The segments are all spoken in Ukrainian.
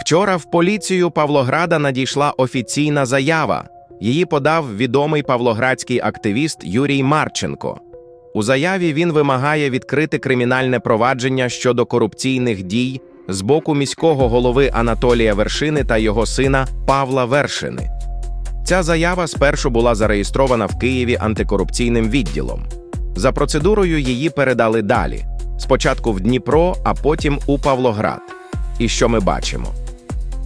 Вчора в поліцію Павлограда надійшла офіційна заява. Її подав відомий павлоградський активіст Юрій Марченко. У заяві він вимагає відкрити кримінальне провадження щодо корупційних дій з боку міського голови Анатолія Вершини та його сина Павла Вершини. Ця заява спершу була зареєстрована в Києві антикорупційним відділом. За процедурою її передали далі: спочатку в Дніпро, а потім у Павлоград. І що ми бачимо?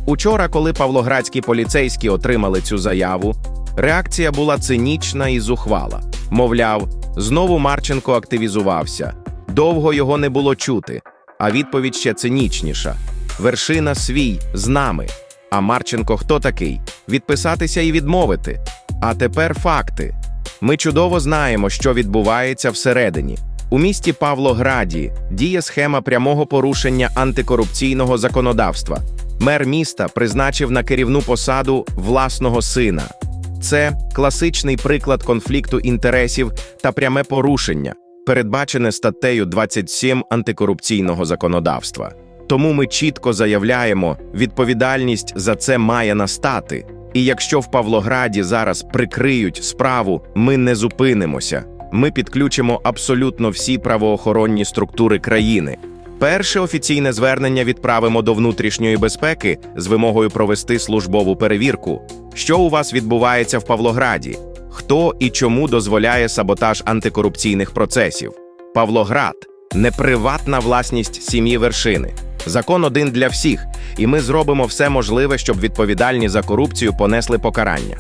Учора, коли павлоградські поліцейські отримали цю заяву, реакція була цинічна і зухвала. Мовляв, знову Марченко активізувався, довго його не було чути, а відповідь ще цинічніша: вершина свій з нами. А Марченко хто такий? Відписатися і відмовити. А тепер факти. Ми чудово знаємо, що відбувається всередині. У місті Павлограді діє схема прямого порушення антикорупційного законодавства. Мер міста призначив на керівну посаду власного сина. Це класичний приклад конфлікту інтересів та пряме порушення, передбачене статтею 27 антикорупційного законодавства. Тому ми чітко заявляємо, відповідальність за це має настати. І якщо в Павлограді зараз прикриють справу, ми не зупинимося. Ми підключимо абсолютно всі правоохоронні структури країни. Перше офіційне звернення відправимо до внутрішньої безпеки з вимогою провести службову перевірку. Що у вас відбувається в Павлограді? Хто і чому дозволяє саботаж антикорупційних процесів? Павлоград не приватна власність сім'ї вершини. Закон один для всіх, і ми зробимо все можливе, щоб відповідальні за корупцію понесли покарання.